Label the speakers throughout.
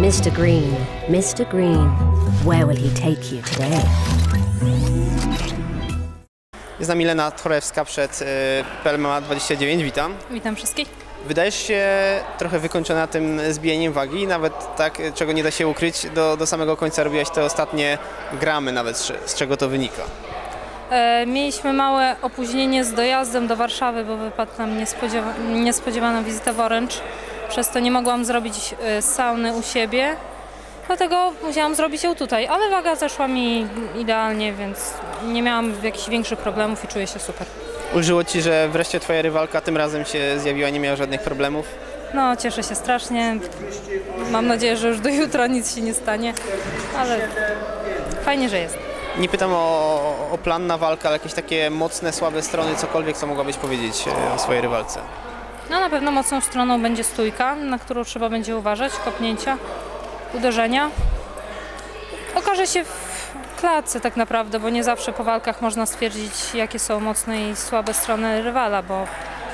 Speaker 1: Mr. Green, Mr. Green, where will he take you today?
Speaker 2: Jest nami Lena Tchorewska przed y, PLMA 29, witam.
Speaker 3: Witam wszystkich.
Speaker 2: Wydajesz się trochę wykończona tym zbijaniem wagi, nawet tak, y, czego nie da się ukryć, do, do samego końca robiłaś te ostatnie gramy nawet, z, z czego to wynika.
Speaker 3: E, mieliśmy małe opóźnienie z dojazdem do Warszawy, bo wypadła nam niespodziewa niespodziewana wizyta w Orange. Przez to nie mogłam zrobić e, sauny u siebie. Dlatego musiałam zrobić ją tutaj, ale waga zeszła mi idealnie, więc nie miałam jakichś większych problemów i czuję się super.
Speaker 2: Ulżyło Ci, że wreszcie Twoja rywalka tym razem się zjawiła, nie miała żadnych problemów?
Speaker 3: No, cieszę się strasznie. Mam nadzieję, że już do jutra nic się nie stanie, ale fajnie, że jest.
Speaker 2: Nie pytam o, o plan na walkę, ale jakieś takie mocne, słabe strony, cokolwiek, co mogłabyś powiedzieć y, o swojej rywalce.
Speaker 3: No na pewno mocną stroną będzie stójka, na którą trzeba będzie uważać, kopnięcia, uderzenia. Okaże się w klatce tak naprawdę, bo nie zawsze po walkach można stwierdzić, jakie są mocne i słabe strony rywala, bo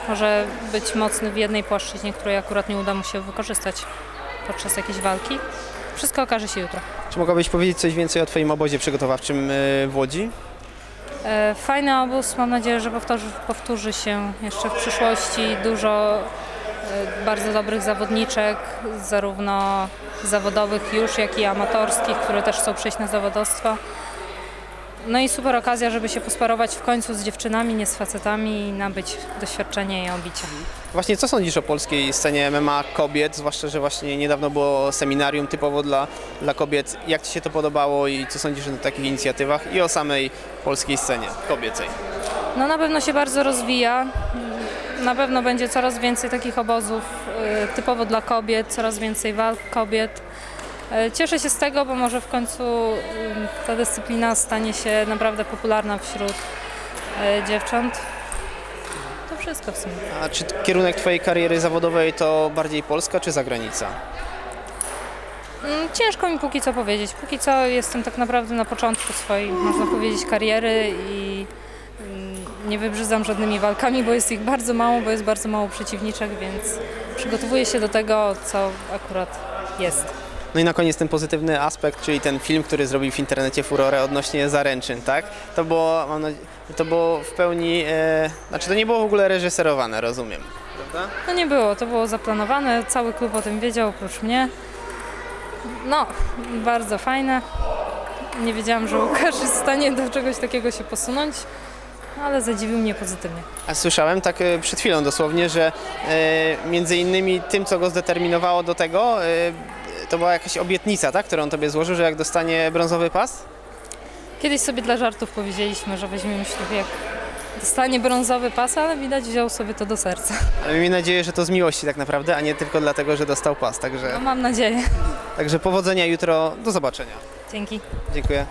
Speaker 3: może być mocny w jednej płaszczyźnie, której akurat nie uda mu się wykorzystać podczas jakiejś walki. Wszystko okaże się jutro.
Speaker 2: Czy mogłabyś powiedzieć coś więcej o Twoim obozie przygotowawczym y, w Łodzi?
Speaker 3: E, Fajny obóz, mam nadzieję, że powtórzy, powtórzy się jeszcze w przyszłości. Dużo e, bardzo dobrych zawodniczek, zarówno zawodowych już, jak i amatorskich, które też chcą przejść na zawodowstwo. No i super okazja, żeby się posparować w końcu z dziewczynami, nie z facetami i nabyć doświadczenie i obicie.
Speaker 2: Właśnie co sądzisz o polskiej scenie MMA kobiet, zwłaszcza, że właśnie niedawno było seminarium typowo dla, dla kobiet. Jak Ci się to podobało i co sądzisz o takich inicjatywach i o samej polskiej scenie kobiecej?
Speaker 3: No na pewno się bardzo rozwija. Na pewno będzie coraz więcej takich obozów y, typowo dla kobiet, coraz więcej walk kobiet. Y, Cieszę się z tego, bo może w końcu ta dyscyplina stanie się naprawdę popularna wśród y, dziewcząt. To wszystko w sumie.
Speaker 2: A czy kierunek Twojej kariery zawodowej to bardziej Polska czy zagranica?
Speaker 3: Mm, Ciężko mi póki co powiedzieć. Póki co jestem tak naprawdę na początku swojej, można powiedzieć, kariery i mm, nie wybrzydzam żadnymi walkami, bo jest ich bardzo mało, bo jest bardzo mało przeciwniczek, więc przygotowuję się do tego, co akurat jest.
Speaker 2: No i na koniec ten pozytywny aspekt, czyli ten film, który zrobił w internecie furorę odnośnie zaręczyn, tak? To było, mam nadzie- to było w pełni, e, znaczy to nie było w ogóle reżyserowane, rozumiem, prawda?
Speaker 3: No nie było, to było zaplanowane, cały klub o tym wiedział, oprócz mnie. No, bardzo fajne. Nie wiedziałam, że Łukasz jest w stanie do czegoś takiego się posunąć, ale zadziwił mnie pozytywnie.
Speaker 2: A słyszałem tak e, przed chwilą dosłownie, że e, między innymi tym, co go zdeterminowało do tego, e, to była jakaś obietnica, tak, którą tobie złożył, że jak dostanie brązowy pas?
Speaker 3: Kiedyś sobie dla żartów powiedzieliśmy, że weźmiemy ślub jak dostanie brązowy pas, ale widać wziął sobie to do serca.
Speaker 2: Ale miejmy nadzieję, że to z miłości tak naprawdę, a nie tylko dlatego, że dostał pas. Także,
Speaker 3: No mam nadzieję.
Speaker 2: także powodzenia jutro, do zobaczenia.
Speaker 3: Dzięki.
Speaker 2: Dziękuję.